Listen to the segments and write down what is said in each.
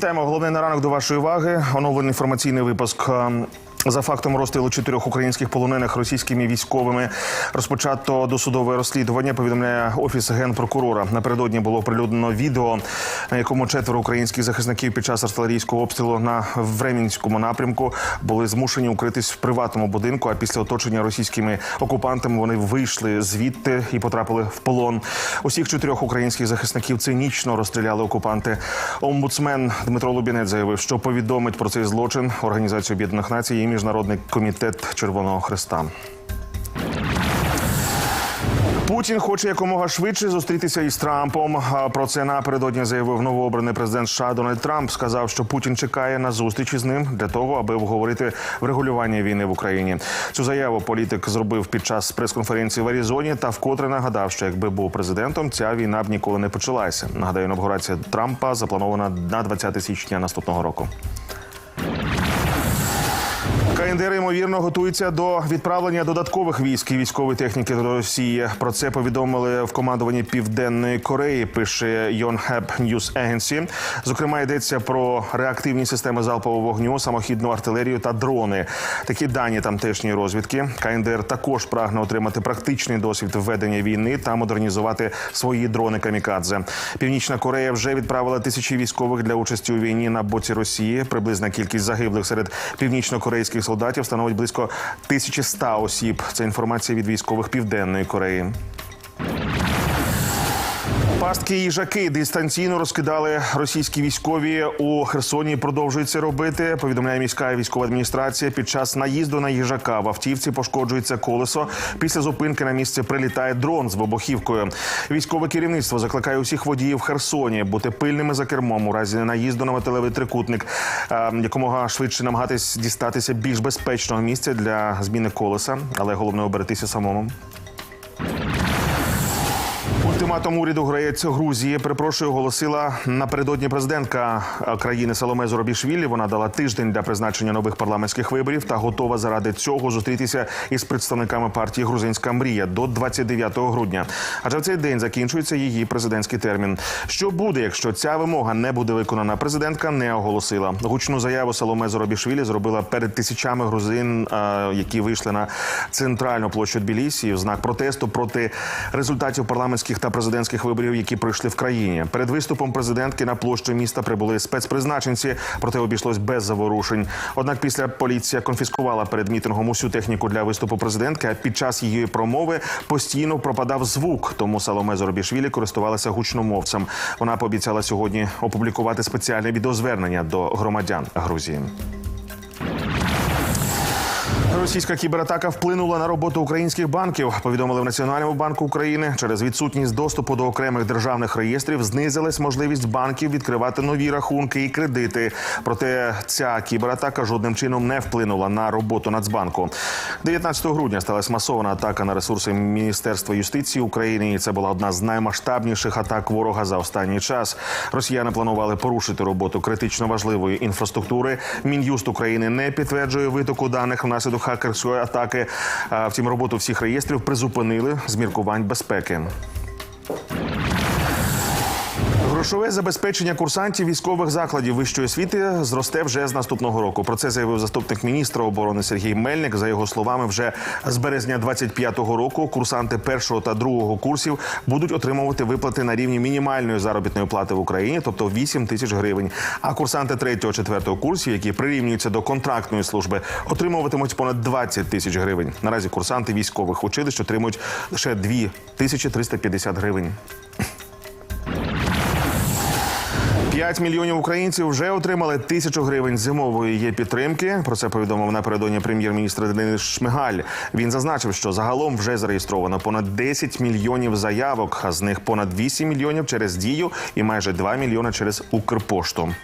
Вітаємо головний на ранок до вашої уваги. Оновлений інформаційний випуск. За фактом розстрілу чотирьох українських полонених російськими військовими розпочато досудове розслідування. Повідомляє офіс генпрокурора. Напередодні було оприлюднено відео, на якому четверо українських захисників під час артилерійського обстрілу на Времінському напрямку були змушені укритись в приватному будинку. А після оточення російськими окупантами вони вийшли звідти і потрапили в полон. Усіх чотирьох українських захисників цинічно розстріляли окупанти. Омбудсмен Дмитро Лубінець заявив, що повідомить про цей злочин Організацію Об'єднаних Націй Міжнародний комітет Червоного Христа. Путін хоче якомога швидше зустрітися із Трампом. Про це напередодні заявив новообраний президент США Дональд Трамп. Сказав, що Путін чекає на зустрічі з ним для того, аби обговорити врегулювання війни в Україні. Цю заяву політик зробив під час прес-конференції в Аризоні та вкотре нагадав, що якби був президентом, ця війна б ніколи не почалася. Нагадаю, інавгурація Трампа запланована на 20 січня наступного року. КНДР ймовірно готується до відправлення додаткових військ і військової техніки до Росії. Про це повідомили в командуванні Південної Кореї. Пише Yonhap News Agency. Зокрема, йдеться про реактивні системи залпового вогню, самохідну артилерію та дрони. Такі дані тамтешньої розвідки. КНДР також прагне отримати практичний досвід введення війни та модернізувати свої дрони камікадзе. Північна Корея вже відправила тисячі військових для участі у війні на боці Росії. Приблизна кількість загиблих серед північно-корейських солдатів становить близько 1100 осіб. Це інформація від військових Південної Кореї. Пастки їжаки дистанційно розкидали російські військові у Херсоні. Продовжують це робити. Повідомляє міська військова адміністрація. Під час наїзду на їжака в автівці пошкоджується колесо. Після зупинки на місце прилітає дрон з вибухівкою. Військове керівництво закликає усіх водіїв Херсоні бути пильними за кермом у разі наїзду на металевий трикутник, якомога швидше намагатись дістатися більш безпечного місця для зміни колеса, але головне оберегтися самому. Ультиматум уряду грець Грузії перепрошую оголосила напередодні президентка країни Соломе Зоробішвілі. Вона дала тиждень для призначення нових парламентських виборів та готова заради цього зустрітися із представниками партії Грузинська мрія до 29 грудня. Адже в цей день закінчується її президентський термін. Що буде, якщо ця вимога не буде виконана? Президентка не оголосила. Гучну заяву Соломе Зоробішвілі зробила перед тисячами грузин, е, які вийшли на центральну площу Тбілісі в знак протесту проти результатів парламентських та президентських виборів, які пройшли в країні. Перед виступом президентки на площу міста прибули спецпризначенці, проте обійшлось без заворушень. Однак після поліція конфіскувала перед мітингом усю техніку для виступу президентки. А під час її промови постійно пропадав звук. Тому Саломе Зоробішвілі користувалася гучномовцем. Вона пообіцяла сьогодні опублікувати спеціальне відеозвернення до громадян Грузії. Російська кібератака вплинула на роботу українських банків. Повідомили в Національному банку України. Через відсутність доступу до окремих державних реєстрів знизилась можливість банків відкривати нові рахунки і кредити. Проте ця кібератака жодним чином не вплинула на роботу Нацбанку. 19 грудня сталася масована атака на ресурси Міністерства юстиції України. І це була одна з наймасштабніших атак ворога за останній час. Росіяни планували порушити роботу критично важливої інфраструктури. Мін'юст України не підтверджує витоку даних внаслідок хакерської атаки. А, Втім, роботу всіх реєстрів призупинили з міркувань безпеки. Грошове забезпечення курсантів військових закладів вищої освіти зросте вже з наступного року. Про це заявив заступник міністра оборони Сергій Мельник. За його словами, вже з березня 25-го року курсанти першого та другого курсів будуть отримувати виплати на рівні мінімальної заробітної плати в Україні, тобто 8 тисяч гривень. А курсанти третього, четвертого курсів, які прирівнюються до контрактної служби, отримуватимуть понад 20 тисяч гривень. Наразі курсанти військових училищ отримують лише 2 тисячі 350 гривень. 5 мільйонів українців вже отримали тисячу гривень зимової є підтримки. Про це повідомив напередодні прем'єр-міністр Денис Шмигаль. Він зазначив, що загалом вже зареєстровано понад 10 мільйонів заявок, а з них понад 8 мільйонів через дію і майже 2 мільйони через Укрпошту.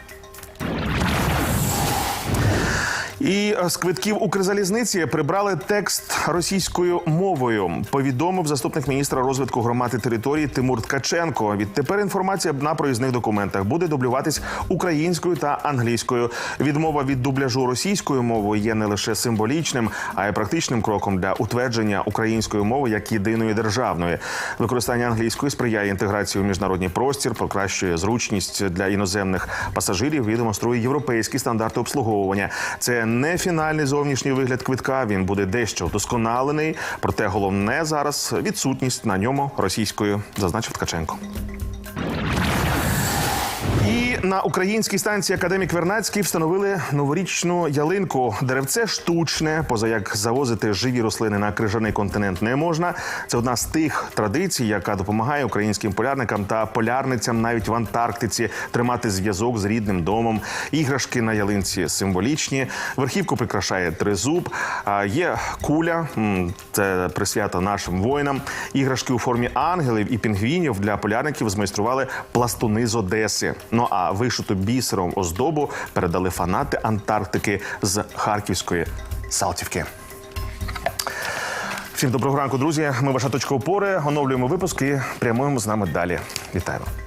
І е, з квитків Укрзалізниці прибрали текст російською мовою. Повідомив заступник міністра розвитку громад і територій Тимур Ткаченко. Відтепер інформація на проїзних документах буде дублюватись українською та англійською. Відмова від дубляжу російською мовою є не лише символічним, а й практичним кроком для утвердження української мови як єдиної державної. Використання англійської сприяє інтеграції у міжнародний простір, покращує зручність для іноземних пасажирів і демонструє європейські стандарти обслуговування. Це не фінальний зовнішній вигляд квитка. Він буде дещо вдосконалений. Проте головне зараз відсутність на ньому російською, зазначив Ткаченко. На українській станції Академік Вернацький встановили новорічну ялинку. Деревце штучне, поза як завозити живі рослини на крижаний континент не можна. Це одна з тих традицій, яка допомагає українським полярникам та полярницям навіть в Антарктиці тримати зв'язок з рідним домом. Іграшки на ялинці символічні. Верхівку прикрашає тризуб. А є куля, це присвято нашим воїнам. Іграшки у формі ангелів і пінгвінів для полярників змайстрували пластуни з Одеси. Ну а вишиту бісером оздобу передали фанати Антарктики з Харківської Салтівки. Всім доброго ранку, друзі. Ми ваша точка опори. Оновлюємо випуск і прямуємо з нами далі. Вітаємо.